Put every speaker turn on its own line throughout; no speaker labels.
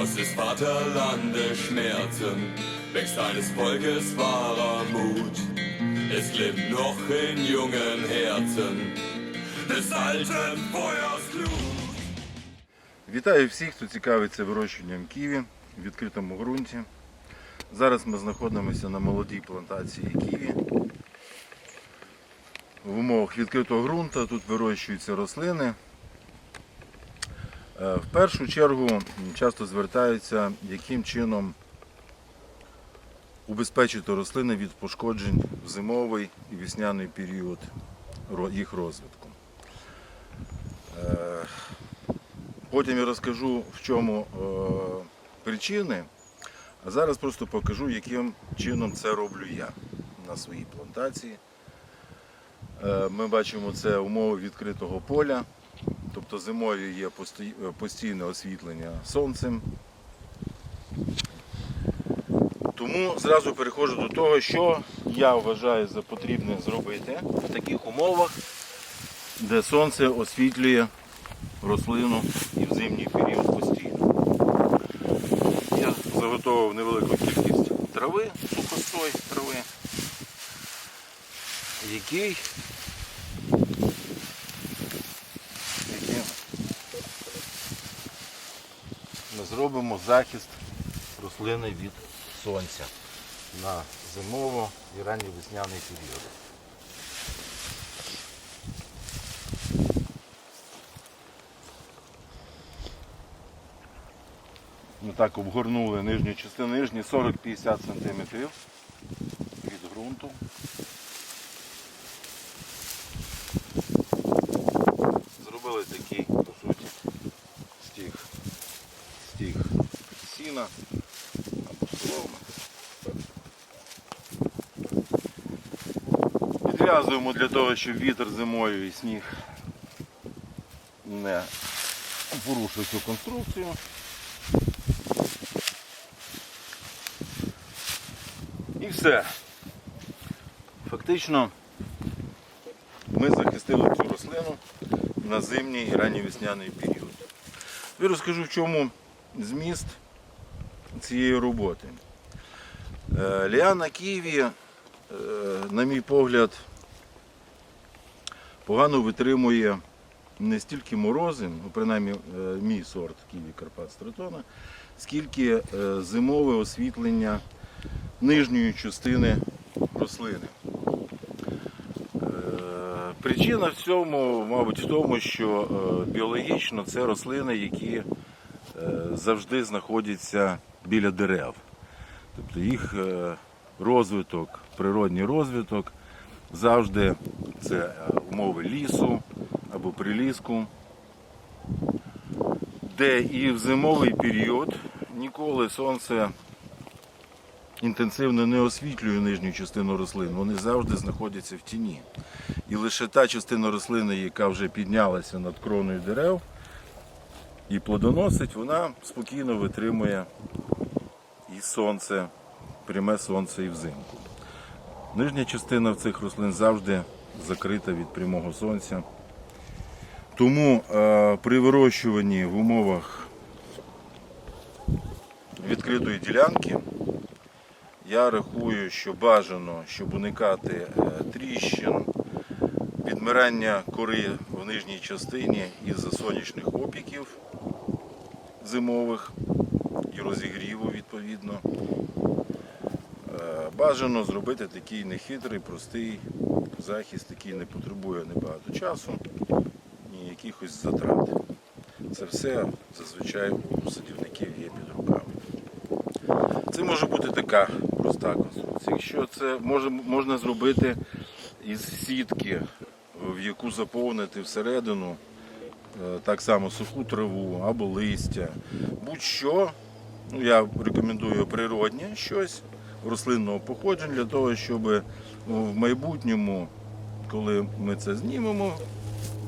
Aus des Vaterlandes Schmerzen wächst eines Volkes wahrer Mut. Es glimmt noch in jungen Herzen des alten Feuers.
Вітаю всіх, хто цікавиться вирощуванням ківі в відкритому ґрунті. Зараз ми знаходимося на молодій плантації ківі. В умовах відкритого ґрунту тут вирощуються рослини. Е, В першу чергу часто звертаються, яким чином убезпечити рослини від пошкоджень в зимовий і весняний період їх розвитку. Е, Потім я розкажу, в чому е, причини, а зараз просто покажу, яким чином це роблю я на своїй плантації. Ми бачимо це умови відкритого поля, тобто зимою є постійне освітлення сонцем. Тому зразу переходжу до того, що я вважаю за потрібне зробити в таких умовах, де сонце освітлює рослину і в зимній період постійно. Я заготовив невелику кількість трави, сухостой трави, який, яким ми зробимо захист рослини від сонця на зимово і ранній весняний період. Ми так обгорнули нижню частину, нижні 40-50 см від ґрунту. Зробили такий, сіна або. Підв'язуємо для того, щоб вітер зимою і сніг не порушив цю конструкцію. І все. Фактично ми захистили цю рослину на зимній і ранньовесняний період. Я розкажу, в чому зміст цієї роботи. Е, Ліана Києві, е, на мій погляд, погано витримує не стільки морози, ну, принаймні е, мій сорт Києві Карпат Стратона, скільки зимове освітлення нижньої частини рослини. Причина в цьому, мабуть, в тому, що біологічно це рослини, які завжди знаходяться біля дерев. Тобто їх е, розвиток, природній розвиток завжди це е, умови лісу або приліску, де і в зимовий період ніколи сонце інтенсивно не освітлює нижню частину рослин, вони завжди знаходяться в тіні. І лише та частина рослини, яка вже піднялася над кроною дерев і плодоносить, вона спокійно витримує сонце, пряме сонце і взимку. Нижня частина цих рослин завжди закрита від прямого сонця. Тому е, при вирощуванні в умовах відкритої ділянки я рахую, що бажано, щоб уникати е, тріщин, підмирання кори в нижній частині із-за сонячних опіків зимових і розігріву відповідно. Е, Бажано зробити такий нехитрий, простий захист, який не потребує небагато часу, ні якихось затрат. Це все зазвичай у садівників є під руками. Це може бути така проста конструкція. Якщо це може, можна зробити із сітки, в яку заповнити всередину е, так само суху траву або листя, будь-що, я рекомендую природнє щось рослинного походження для того, щоб в майбутньому, коли ми це знімемо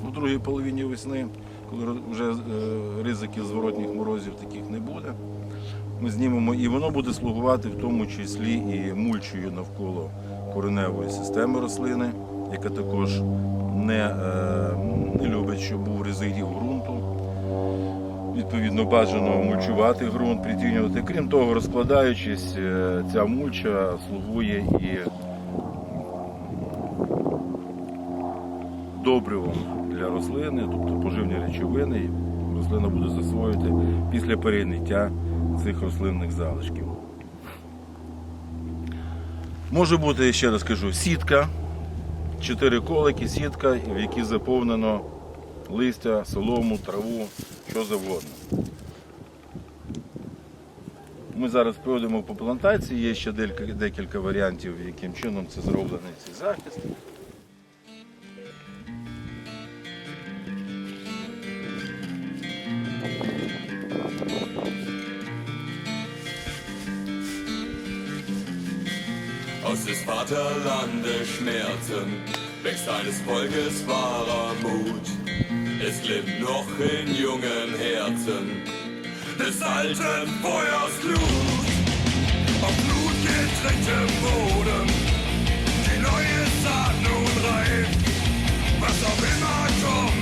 в другій половині весни, коли вже е, ризиків зворотніх морозів таких не буде ми знімемо, і воно буде слугувати в тому числі і мульчою навколо кореневої системи рослини, яка також не, е, не любить, щоб був резидів ґрунту. Відповідно, бажано мульчувати ґрунт, притінювати. Крім того, розкладаючись, е, ця мульча слугує і добривом для рослини, тобто поживні речовини, і рослина буде засвоювати після перейняття цих рослинних залишків. Може бути, ще раз кажу, сітка, чотири колики, сітка, в які заповнено листя, солому, траву, що завгодно. Ми зараз пройдемо по плантації, є ще декілька, варіантів, яким чином це зроблений цей захист.
Aus des Vaterlandes Schmerzen wächst eines Volkes wahrer Mut. Es glimmt noch in jungen Herzen des alten Feuers Glut. Auf blutgetränktem Boden die neue Saat nun reift. Was auch immer kommen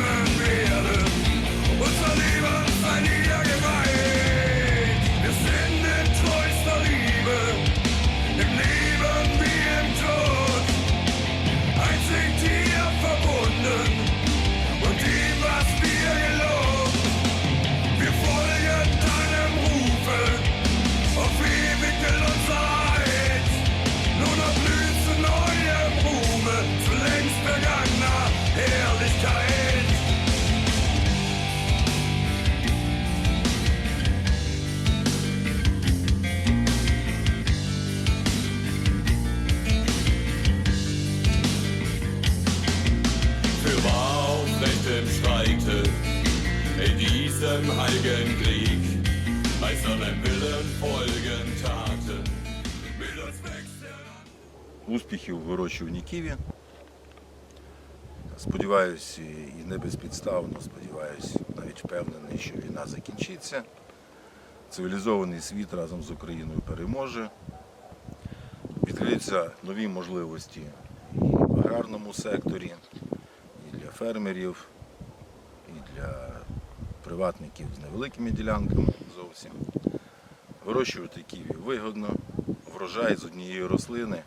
diesem heiligen Krieg, an deinem Willen folgen Taten.
Успіхів вирощуванні ківі. Сподіваюся, і не безпідставно, сподіваюся, навіть впевнений, що війна закінчиться. Цивілізований світ разом з Україною переможе. Відкриються нові можливості і в аграрному секторі, і для фермерів, приватників з невеликими ділянками зовсім. Вирощувати ківі вигодно, врожай з однієї рослини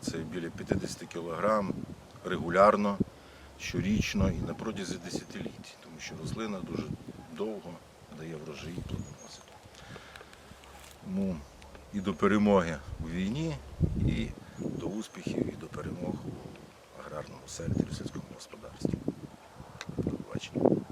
це біля 50 кг регулярно, щорічно і на протязі десятиліть, тому що рослина дуже довго дає врожаї і плодоносить. Тому і до перемоги у війні, і до успіхів, і до перемог у аграрному секторі, сільському господарстві. До побачення.